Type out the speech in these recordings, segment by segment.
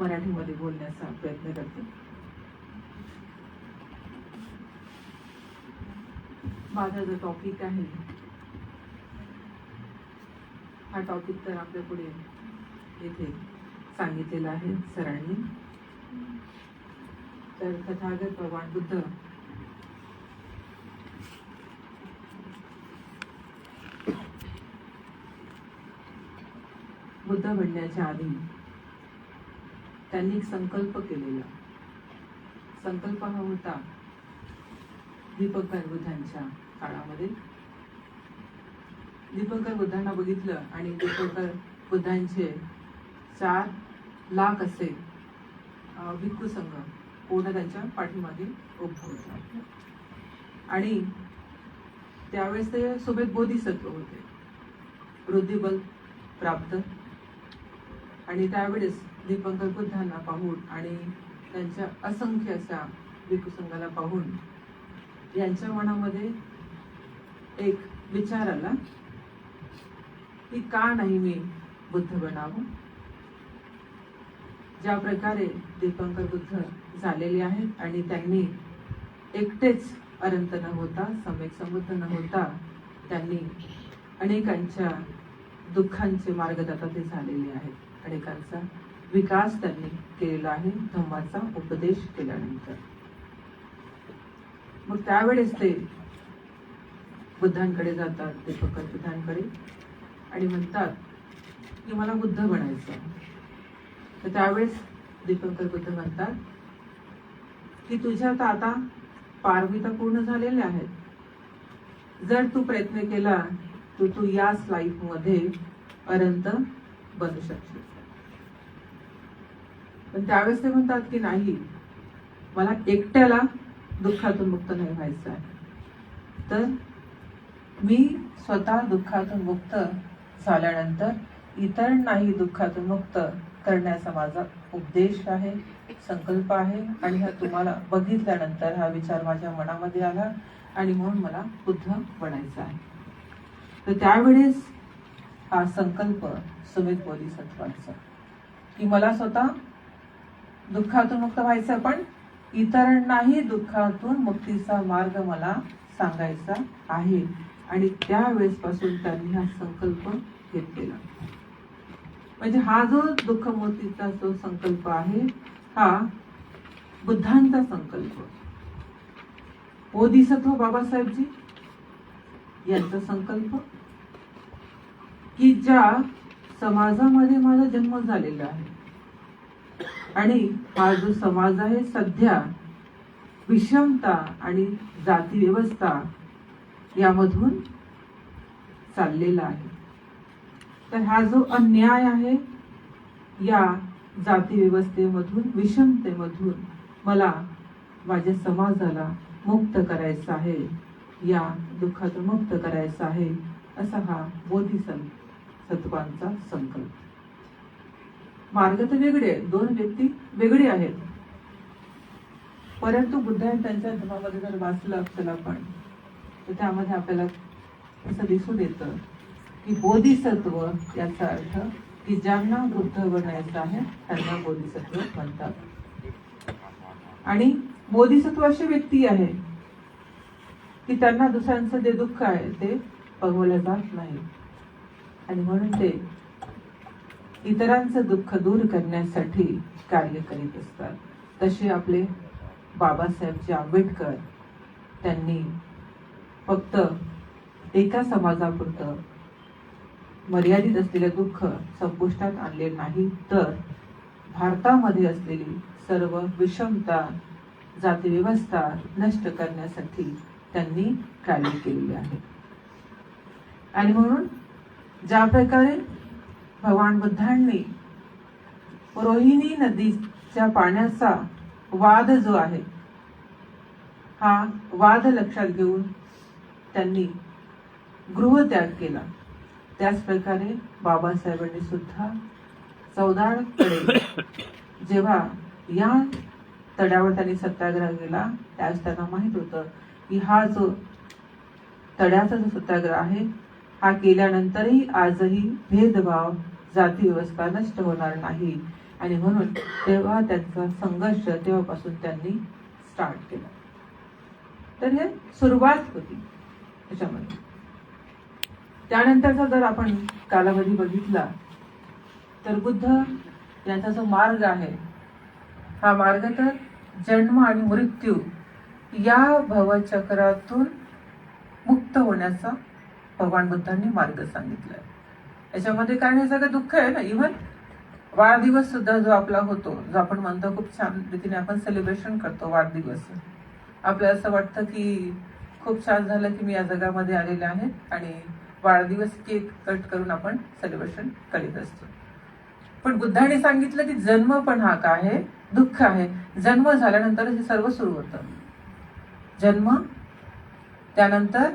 मराठीमध्ये बोलण्याचा प्रयत्न करते. माझा जो टॉपिक आहे हा टॉपिक तर आपल्या पुढे येथे सांगितलेला आहे सरांनी. तर तथागत भगवान बुद्ध बुद्ध बनण्याच्या आधी त्यांनी एक संकल्प केलेला. संकल्प हा होता दीपक बुद्धांच्या काळामध्ये. दीपंकर बुद्धांना बघितलं आणि दीपंकर बुद्धांचे चार लाख असे भिक्खू संघ पूर्ण त्यांच्या पाठीमागे उभं होता. आणि त्यावेळेस ते सोबत बोधिसत्व होते. वृद्धिबल प्राप्त आणि त्यावेळेस दीपंकर बुद्धांना पाहून आणि त्यांच्या असंख्य अशा भिकुसंघाला पाहून यांच्या मनामध्ये एक विचार आला की का नाही मी बुद्ध बनावं? ज्या प्रकारे दीपंकर बुद्ध झालेले आहेत आणि त्यांनी एकटेच अरंत न होता सम्यक समृद्ध न होता त्यांनी अनेकांच्या दुःखांचे मार्गदाता ते झालेले आहेत. अनेकांचा विकास त्यांनी केलेला आहे धम्माचा उपदेश केल्यानंतर. मग त्यावेळेस ते बुद्धांकडे जातात दीपंकर बुद्धांकडे आणि म्हणतात की मला बुद्ध बनायचं तर त्यावेळेस दीपंकर बुद्ध म्हणतात की तुझ्या तर आता पारमिता पूर्ण झालेल्या आहेत. जर तू प्रयत्न केला तर तू याच लाईफमध्ये मध्ये बनू शकशील पण त्यावेळेस ते म्हणतात की नाही मला एकट्याला दुःखातून मुक्त नाही व्हायचं आहे. तर मी स्वतः दुःखातून मुक्त झाल्यानंतर इतरांनाही दुःखातून मुक्त करण्याचा माझा उपदेश आहे संकल्प आहे आणि हा तुम्हाला बघितल्यानंतर हा विचार माझ्या मनामध्ये आला आणि म्हणून मला बुद्ध बनायचा आहे. तर त्यावेळेस हा संकल्प सुमित बोधिसत्वांचा की मला स्वतः दुःखातून मुक्त व्हायचं पण इतरांनाही दुःखातून मुक्तीचा मार्ग मला सांगायचा आहे. आणि त्यावेळेसपासून त्यांनी हा संकल्प घेतलेला. म्हणजे हा जो दुःखमुक्तीचा जो संकल्प आहे हा बुद्धांचा संकल्प. बोधिसत्व बाबासाहेबजी यांचा संकल्प. की ज्या समाजामध्ये माझा जन्म झालेला आहे. आणि हा जो समाज आहे सध्या विषमता आणि जाती व्यवस्था यामधून चाललेला आहे. तर हा जो अन्याय आहे या जाती व्यवस्थेमधून विषमतेमधून मला माझ्या समाजाला मुक्त करायचं आहे या दुःखातून मुक्त करायचं आहे असा हा बोधिसन सत्वांचा संकल्प. मार्ग तर वेगळे दोन व्यक्ती वेगळे आहेत. परंतु बुद्धाने त्यांच्या धर्मामध्ये जर वाचलं असेल आपण तर त्यामध्ये आपल्याला असं दिसून येतं की बोधिसत्व याचा अर्थ की ज्यांना बुद्ध बनायचं आहे त्यांना बोधिसत्व म्हणतात. आणि बोधिसत्व अशी व्यक्ती आहे की त्यांना दुसऱ्यांचं जे दुःख आहे ते बघवलं जात नाही. आणि म्हणून ते इतरांचं दुःख दूर करण्यासाठी कार्य करीत असतात. तसे आपले बाबासाहेबजी आंबेडकर त्यांनी फक्त एका समाजापुरतं मर्यादित असलेले दुःख संपुष्टात आणले नाही तर भारतामध्ये असलेली सर्व विषमता जातीव्यवस्था नष्ट करण्यासाठी त्यांनी कार्य केलेले आहे. आणि म्हणून ज्या प्रकारे भगवान बुद्धांनी रोहिणी नदीच्या पाण्याचा वाद जो आहे हा वाद लक्षात घेऊन त्यांनी गृहत्याग केला. त्याच प्रकारे बाबासाहेबांनी सुद्धा चौदाकडे जेव्हा या तड्यावर त्यांनी सत्याग्रह केला त्यावेळेस त्यांना माहीत होतं की हा जो तड्याचा जो सत्याग्रह आहे हा केल्यानंतरही आजही भेदभाव जाती व्यवस्था नष्ट होणार नाही. आणि म्हणून तेव्हा त्यांचा संघर्ष तेव्हापासून त्यांनी स्टार्ट केला. तर हे सुरुवात होती त्याच्यामध्ये. त्यानंतरचा जर आपण कालावधी बघितला तर बुद्ध यांचा जो मार्ग आहे हा मार्ग तर जन्म आणि मृत्यू या भवचक्रातून मुक्त होण्याचा भगवान बुद्धांनी मार्ग सांगितलाय. याच्यामध्ये कारण हे सगळं दुःख आहे ना. इव्हन वाढदिवस सुद्धा जो आपला होतो जो आपण म्हणतो खूप छान रीतीने आपण सेलिब्रेशन करतो वाढदिवस. आपल्याला असं वाटतं की खूप छान झालं की मी या जगामध्ये आलेले आहे आणि वाढदिवस केक कट करून आपण सेलिब्रेशन करीत असतो. पण बुद्धाने सांगितलं की जन्म पण हा काय आहे? दुःख आहे. जन्म झाल्यानंतर हे सर्व सुरू होतं. जन्म त्यानंतर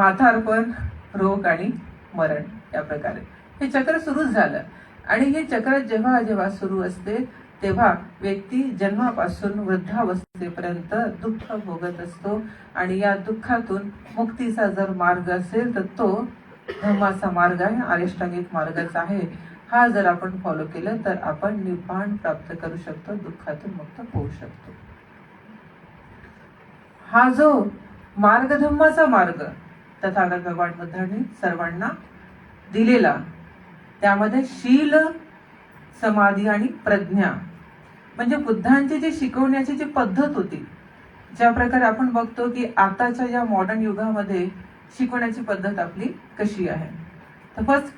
माथारपण रोग आणि मरण या प्रकारे. हे चक्र सुरूच झालं आणि हे चक्र जेव्हा जेव्हा सुरू असते तेव्हा व्यक्ती जन्मापासून वृद्धावस्थेपर्यंत दुःख भोगत असतो आणि या दुःखातून मुक्तीचा जर मार्ग असेल तर तो धर्माचा मार्ग आहे अरिष्टांगिक मार्गच आहे. हा जर आपण फॉलो केलं तर आपण निपाण प्राप्त करू शकतो दुःखातून मुक्त होऊ शकतो. हा जो मार्ग धम्माचा मार्ग तथागत भगवान बुद्धांनी सर्वांना दिलेला. त्यामध्ये शील समाधी आणि प्रज्ञा. म्हणजे बुद्धांची जी शिकवण्याची जी पद्धत होती ज्या प्रकारे आपण बघतो की आताच्या या मॉडर्न युगामध्ये शिकवण्याची पद्धत आपली कशी आहे. तर फर्स्ट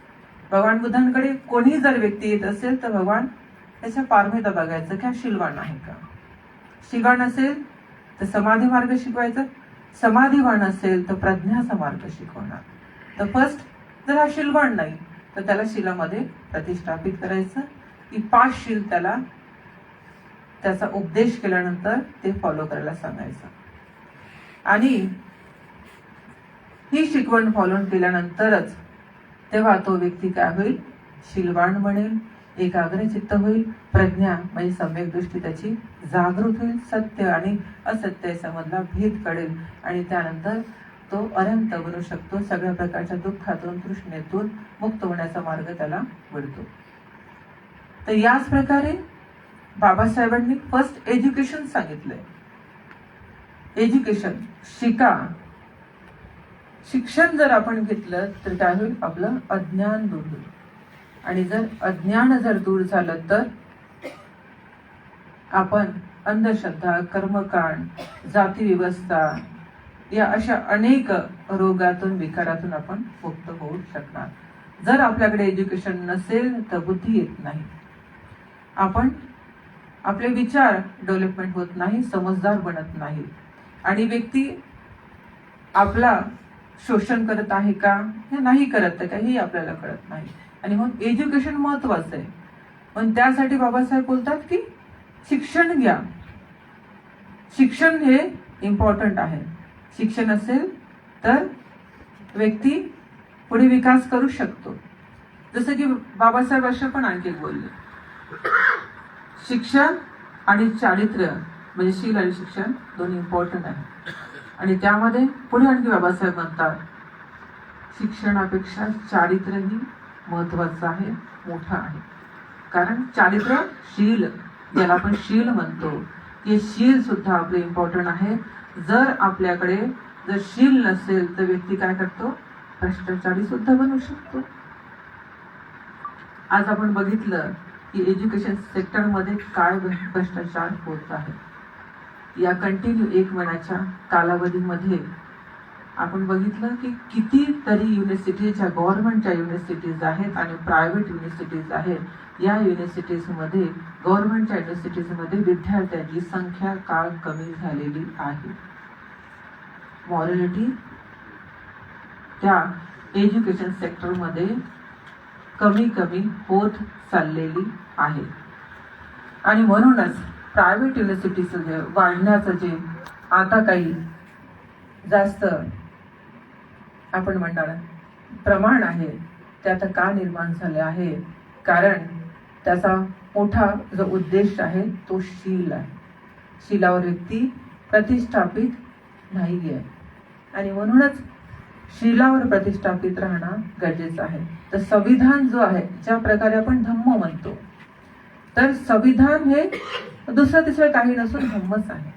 भगवान बुद्धांकडे कोणी जर व्यक्ती येत असेल तर भगवान त्याच्या पारमिता बघायचं की हा शिलवान आहे का? शिवान असेल तर समाधी मार्ग शिकवायचा समाधीवान असेल तर प्रज्ञाचा मार्ग शिकवणार. तर फर्स्ट जर हा शिलवान नाही तर त्याला शिलामध्ये प्रतिष्ठापित करायचं. की पाच शील त्याला त्याचा उपदेश केल्यानंतर ते फॉलो करायला सांगायचं. आणि ही शिकवण फॉलो केल्यानंतरच तेव्हा तो व्यक्ती काय होईल? शिलवाण बनेल. एकाग्र चित्त होईल प्रज्ञा म्हणजे सम्यक दृष्टी त्याची जागृत होईल सत्य आणि असत्य मधला भेद कळेल. आणि त्यानंतर तो अनंत बनू शकतो सगळ्या प्रकारच्या दुःखातून तृष्णेतून मुक्त होण्याचा मार्ग त्याला मिळतो. तर याच प्रकारे बाबासाहेबांनी फर्स्ट एज्युकेशन सांगितलंय. एज्युकेशन शिका. शिक्षण जर आपण घेतलं तर काय होईल आपलं अज्ञान दूर होईल. आणि जर अज्ञान जर दूर झालं तर आपण अंधश्रद्धा कर्मकांड जातीव्यवस्था या अशा अनेक रोगातून विकारातून आपण मुक्त होऊ शकणार. जर आपल्याकडे एज्युकेशन नसेल तर बुद्धी येत नाही. आपण आपले विचार डेव्हलपमेंट होत नाही समजदार बनत नाही. आणि व्यक्ती आपला शोषण करत आहे का? हे नाही करत आहे का हे आपल्याला कळत नाही. आणि मग एज्युकेशन महत्वाचं आहे. पण त्यासाठी बाबासाहेब बोलतात की शिक्षण घ्या. शिक्षण हे इम्पॉर्टंट आहे. शिक्षण असेल तर व्यक्ती पुढे विकास करू शकतो. जसं की बाबासाहेब अशा पण आणखी बोलले. शिक्षण आणि चारित्र्य म्हणजे शील आणि शिक्षण दोन्ही इम्पॉर्टंट आहे. आणि त्यामध्ये पुढे आणखी बाबासाहेब म्हणतात शिक्षणापेक्षा चारित्र्य ही महत्वाचं आहे मोठं आहे. कारण चारित्र्य शील ज्याला आपण शील म्हणतो हे शील सुद्धा आपले इम्पॉर्टंट आहे. जर आपल्याकडे जर शील नसेल तर व्यक्ती काय करतो? भ्रष्टाचारी सुद्धा बनू शकतो. आज आपण बघितलं की एज्युकेशन सेक्टरमध्ये काय भ्रष्टाचार होत आहे. या कंटिन्यू एक महिन्याच्या कालावधीमध्ये आपण बघितलं की कितीतरी युनिव्हर्सिटीजच्या गव्हर्नमेंटच्या युनिव्हर्सिटीज आहेत आणि प्रायव्हेट युनिव्हर्सिटीज आहेत. या युनिव्हर्सिटीजमध्ये गव्हर्नमेंटच्या युनिव्हर्सिटीजमध्ये विद्यार्थ्यांची संख्या काळ कमी झालेली आहे? मॉरॅलिटी त्या एज्युकेशन सेक्टरमध्ये कमी कमी होत चाललेली आहे. आणि म्हणूनच प्रायव्हेट युनिव्हर्सिटीचं जे वाढण्याचं जे आता काही जास्त आपण म्हणणार प्रमाण आहे ते आता का निर्माण झाले आहे? कारण त्याचा मोठा जो उद्देश आहे तो शील आहे. शिलावर व्यक्ती प्रतिष्ठापित नाही आहे आणि म्हणूनच शिलावर प्रतिष्ठापित राहणं गरजेचं आहे. तर संविधान जो आहे ज्या प्रकारे आपण धम्म म्हणतो तर संविधान हे दुसरं तिसरं काही नसून धम्मच आहे.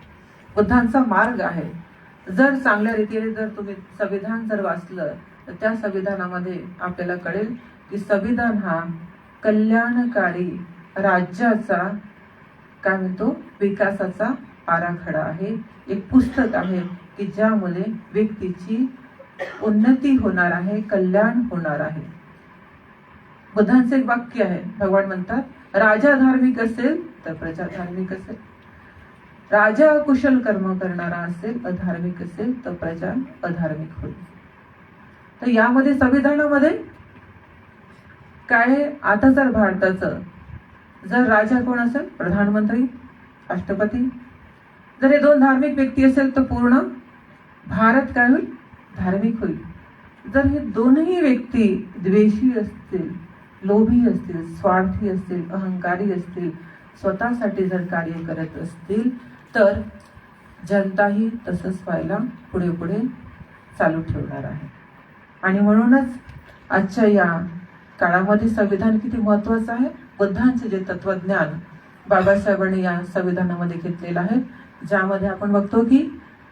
बुद्धांचा मार्ग आहे. जर चांगल्या रीतीने जर तुम्ही संविधान जर वाचलं तर त्या संविधानामध्ये आपल्याला कळेल की संविधान हा कल्याणकारी राज्याचा काय म्हणतो विकासाचा आराखडा आहे. एक पुस्तक आहे की ज्यामुळे व्यक्तीची उन्नती होणार आहे कल्याण होणार आहे. बुद्धांचे एक वाक्य आहे भगवान म्हणतात राजा धार्मिक असेल तर प्रजा धार्मिक असेल. राजा कुशल कर्म करणारा असेल अधार्मिक असेल तर प्रजा अधार्मिक होईल. तर यामध्ये संविधानामध्ये काय आता जर भारताचं जर राजा कोण असेल? प्रधानमंत्री राष्ट्रपती. जर हे दोन धार्मिक व्यक्ती असेल तर पूर्ण भारत काय होईल? धार्मिक होईल. जर हे दोनही व्यक्ती द्वेषी असतील लोभी असतील स्वार्थी असतील अहंकारी असतील स्वतःसाठी जर कार्य करत असतील तर जनताही तसंच व्हायला पुढे पुढे चालू ठेवणार आहे. आणि म्हणूनच आजच्या या काळामध्ये संविधान किती महत्वाचं आहे? बुद्धांचे जे तत्वज्ञान बाबासाहेबांनी या संविधानामध्ये घेतलेलं आहे ज्यामध्ये आपण बघतो की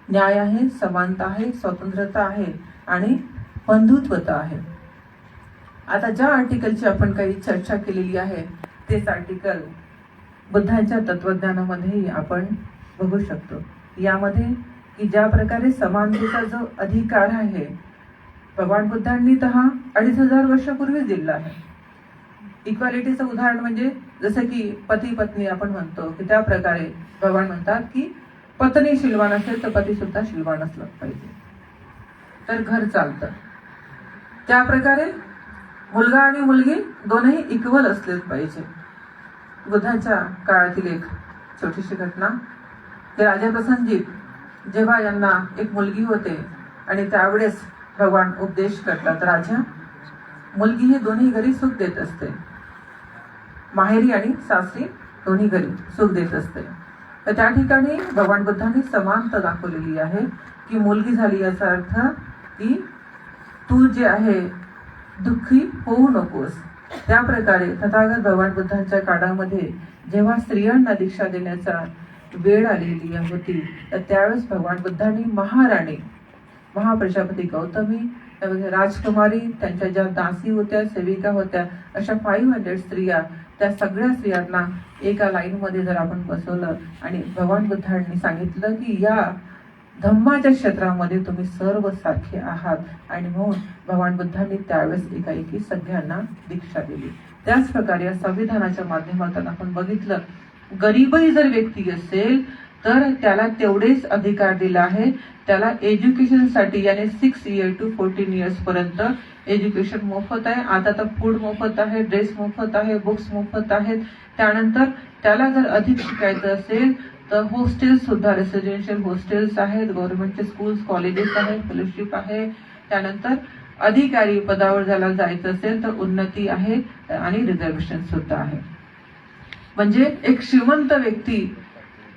न्याय आहे समानता आहे स्वतंत्रता आहे आणि बंधुत्वता आहे. आता ज्या आर्टिकलची आपण काही चर्चा केलेली आहे तेच आर्टिकल बुद्धांच्या तत्वज्ञानामध्येही आपण बघू शकतो. यामध्ये की ज्या प्रकारे समानतेचा जो अधिकार आहे भगवान बुद्धांनी तर हा अडीच हजार वर्षापूर्वीच दिला आहे. इक्वालिटीचं उदाहरण म्हणजे जसं की पती पत्नी आपण म्हणतो की त्या प्रकारे भगवान म्हणतात की पत्नी शिलवान असेल तर पती सुद्धा शिलवान असलं पाहिजे. तर घर चालतं. त्या प्रकारे मुलगा आणि मुलगी दोनही इक्वल असलेच पाहिजे. बुद्धाच्या काळातील एक छोटीशी घटना. ते राजा प्रसंजीत जेव्हा यांना एक मुलगी होते आणि त्यावेळेस भगवान उपदेश करतात राजा मुलगी ही दोन्ही घरी सुख देत असते. माहेरी आणि सासरी दोन्ही घरी सुख देत असते. तर त्या ठिकाणी भगवान बुद्धांनी समानता दाखवलेली आहे की मुलगी झाली याचा अर्थ की तू जे आहे दुःखी होऊ नकोस. त्या प्रकारे तथागत भगवान बुद्धांच्या काळामध्ये जेव्हा स्त्रियांना दीक्षा देण्याचा वेळ आलेली होती. तर त्यावेळेस भगवान बुद्धांनी महाराणी महाप्रजापती गौतमी त्यामध्ये राजकुमारी त्यांच्या ज्या दासी होत्या सेविका होत्या अशा फाईव्ह हंड्रेड स्त्रिया त्या सगळ्या स्त्रियांना एका लाईन मध्ये जर आपण बसवलं आणि भगवान बुद्धांनी सांगितलं की या धम्माच्या क्षेत्रामध्ये तुम्ही सर्व सारखे आहात आणि म्हणून भगवान बुद्धांनी त्यावेळेस एकाएकी सगळ्यांना दीक्षा दिली. त्याच प्रकारे या संविधानाच्या माध्यमातून आपण बघितलं गरीबही जर व्यक्ती असेल तर त्याला तेवढेच अधिकार दिला आहे. त्याला एज्युकेशनसाठी याने six year to fourteen years पर्यंत एज्युकेशन मोफत आहे. आता तर फूड मोफत आहे ड्रेस मोफत आहे बुक्स मोफत आहेत. त्यानंतर त्याला जर अधिक शिकायचं असेल तर हॉस्टेल सुद्धा रेसिडेन्शियल हॉस्टेल्स आहेत गव्हर्नमेंटचे स्कूल्स कॉलेजेस आहेत फेलोशिप आहे. त्यानंतर अधिकारी पदावर ज्याला जायचं असेल तर उन्नती आहे आणि रिझर्वेशन सुद्धा आहे. म्हणजे एक श्रीमंत व्यक्ती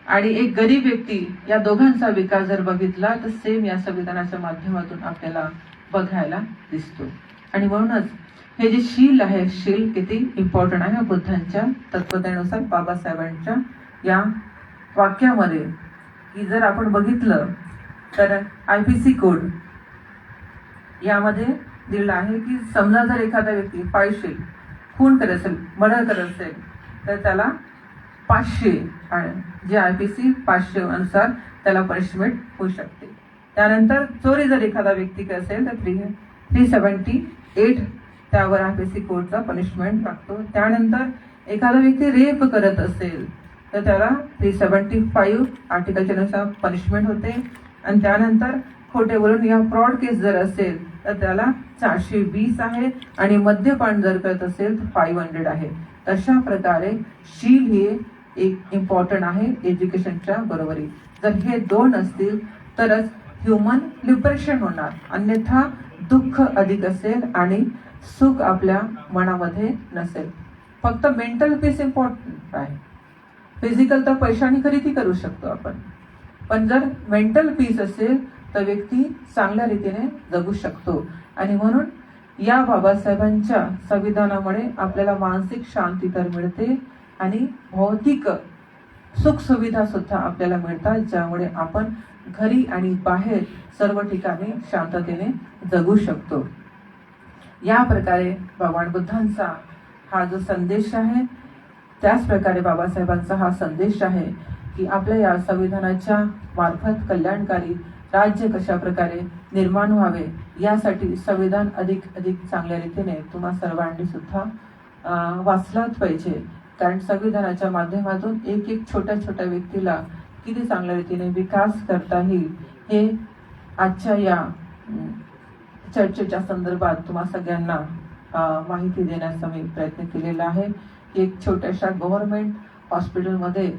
आणि एक गरीब व्यक्ती या दोघांचा विकास जर बघितला तर सेम या संविधानाच्या माध्यमातून आपल्याला बघायला दिसतो. आणि म्हणूनच हे जे शील आहे शील किती इम्पॉर्टंट आहे बुद्धांच्या तत्वज्ञानुसार बाबासाहेबांच्या या वाक्यामध्ये. की जर आपण बघितलं तर आय पी सी कोड यामध्ये दिलं आहे की समजा जर एखादा व्यक्ती पायशील खून करत असेल मर्डर करत असेल तर त्याला पाचशे आणि जे आय पी सी पाचशे अनुसार त्याला पनिशमेंट होऊ शकते. त्यानंतर चोरी जर एखादा व्यक्ती असेल तर थ्री थ्री सेवन्टी एट त्यावर आय पी सी कोडचा पनिशमेंट लागतो. त्यानंतर एखादा व्यक्ती रेप करत असेल तर त्याला थ्री सेवन्टी फाईव्ह आर्टिकलच्या नुसार पनिशमेंट होते. आणि त्यानंतर खोटे बोलून या फ्रॉड केस जर असेल तर त्याला चारशे वीस आहे. आणि मद्यपान जर करत असेल तर फाईव्ह हंड्रेड आहे. अशा प्रकारे शील हे एक इम्पॉर्टंट आहे एज्युकेशनच्या बरोबरी. जर हे दोन असतील तरच ह्युमन लिबरेशन होणार. अन्यथा दुःख अधिक असेल आणि सुख आपल्या मनामध्ये नसेल. फक्त मेंटल पीस इम्पॉर्टंट आहे. फिजिकल तर पैशाने खरेदी करू शकतो आपण. पण जर मेंटल पीस असेल तर व्यक्ती चांगल्या रीतीने जगू शकतो. आणि म्हणून या बाबासाहेबांच्या संविधानामुळे आपल्याला मानसिक शांती तर मिळते आणि भौतिक सुख सुविधा सुद्धा आपल्याला मिळतात ज्यामुळे आपण घरी आणि बाहेर सर्व ठिकाणी शांततेने जगू शकतो. या प्रकारे भगवान बुद्धांचा हा जो संदेश आहे त्याच प्रकारे बाबासाहेबांचा हा संदेश आहे की आपल्या या संविधानाच्या मार्फत कल्याणकारी राज्य कशा प्रकारे निर्माण व्हावे यासाठी संविधान अधिक अधिक चांगल्या रीतीने तुम्हा सर्वांनी सुद्धा वाचलाच पाहिजे. कारण संविधानाच्या माध्यमातून एक एक छोट्या छोट्या व्यक्तीला किती चांगल्या रीतीने विकास करता येईल हे आजच्या या चर्चेच्या संदर्भात तुम्हा सगळ्यांना माहिती देण्याचा मी प्रयत्न केलेला आहे. की एक छोट्याशा गव्हर्नमेंट हॉस्पिटलमध्ये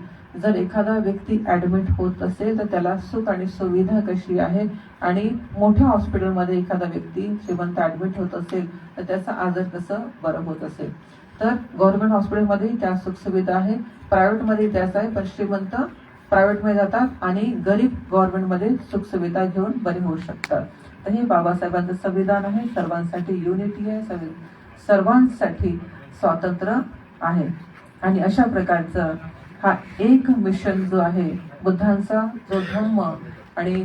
जर एखादा व्यक्ती ऍडमिट होत असेल तर त्याला सुख आणि सुविधा कशी आहे? आणि मोठ्या हॉस्पिटलमध्ये एखादा व्यक्ती श्रीमंत ऍडमिट होत असेल तर त्याचा आजार कसं बरं होत असेल? तर गव्हर्नमेंट हॉस्पिटलमध्ये त्या सुखसुविधा आहे प्रायव्हेटमध्ये त्याच आहे पण श्रीमंत प्रायव्हेटमध्ये जातात आणि गरीब गव्हर्नमेंटमध्ये सुखसुविधा घेऊन बरे होऊ शकतात. तर हे बाबासाहेबांचं संविधान आहे सर्वांसाठी युनिटी आहे सर्वांसाठी स्वातंत्र्य आहे. आणि अशा प्रकारचं हा एक मिशन जो आहे बुद्धांचा जो धर्म आणि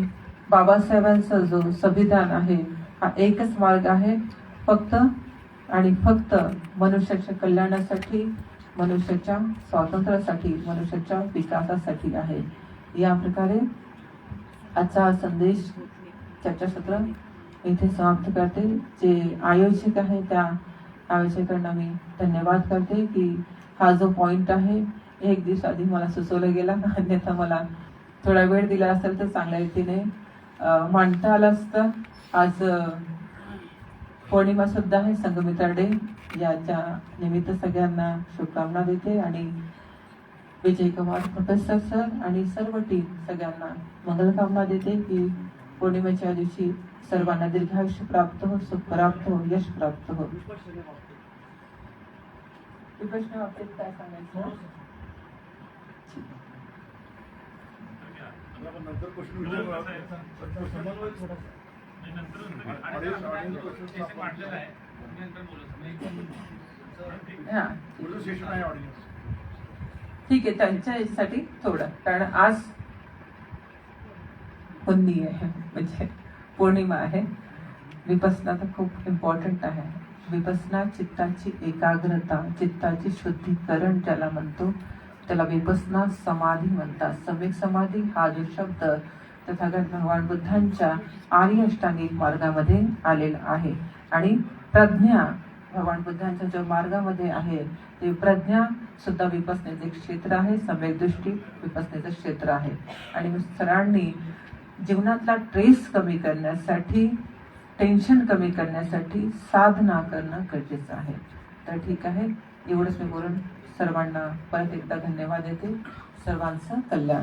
बाबासाहेबांचा जो संविधान आहे हा एकच मार्ग आहे. फक्त आणि फक्त मनुष्याच्या कल्याणासाठी मनुष्याच्या स्वातंत्र्यासाठी मनुष्याच्या विकासासाठी आहे. या प्रकारे आजचा हा संदेश चर्चासत्र इथे समाप्त करते. जे आयोजक आहे त्या आयोजकांना मी धन्यवाद करते की हा जो पॉइंट आहे एक दिवस आधी मला सुचवला गेला अन्यथा मला थोडा वेळ दिला असेल तर चांगल्या रीतीने मांडता आलं असतं. आज पौर्णिमा सुद्धा आहे संगमित्रा डे. याच्या निमित्त सगळ्यांना शुभकामना देते आणि विजय कुमार प्रोफेसर सर आणि सर्व टीम सगळ्यांना मंगलकामना देते की पौर्णिमेच्या दिवशी सर्वांना दीर्घायुष्य प्राप्त हो सुख प्राप्त हो यश प्राप्त हो. प्रश्न बाबतीत काय सांगायचं? ठीक आहे त्यांच्या याच्यासाठी थोडं कारण आज पुन्नी आहे म्हणजे पौर्णिमा आहे. विपसना तर खूप इम्पॉर्टंट आहे. विपसना चित्ताची एकाग्रता चित्ताची शुद्धीकरण ज्याला म्हणतो त्याला विपसना समाधी म्हणतात. सम्यक समाधी हा जो शब्द तथागत भगवान बुद्धांच्या आर्य अष्टांगिक मार्गामध्ये आलेला आहे. आणि प्रज्ञा भगवान बुद्धांच्या जो मार्गामध्ये आहे ते प्रज्ञा सुद्धा विपसनेचे क्षेत्र आहे. सम्यक दृष्टी विपसनेचं क्षेत्र आहे. आणि सरांनी जीवनातला ट्रेस कमी करण्यासाठी टेन्शन कमी करण्यासाठी साधना करणं गरजेचं आहे. तर ठीक आहे. एवढंच मी बोलून सर्वांना परत एकदा धन्यवाद देते. सर्वांचं कल्याण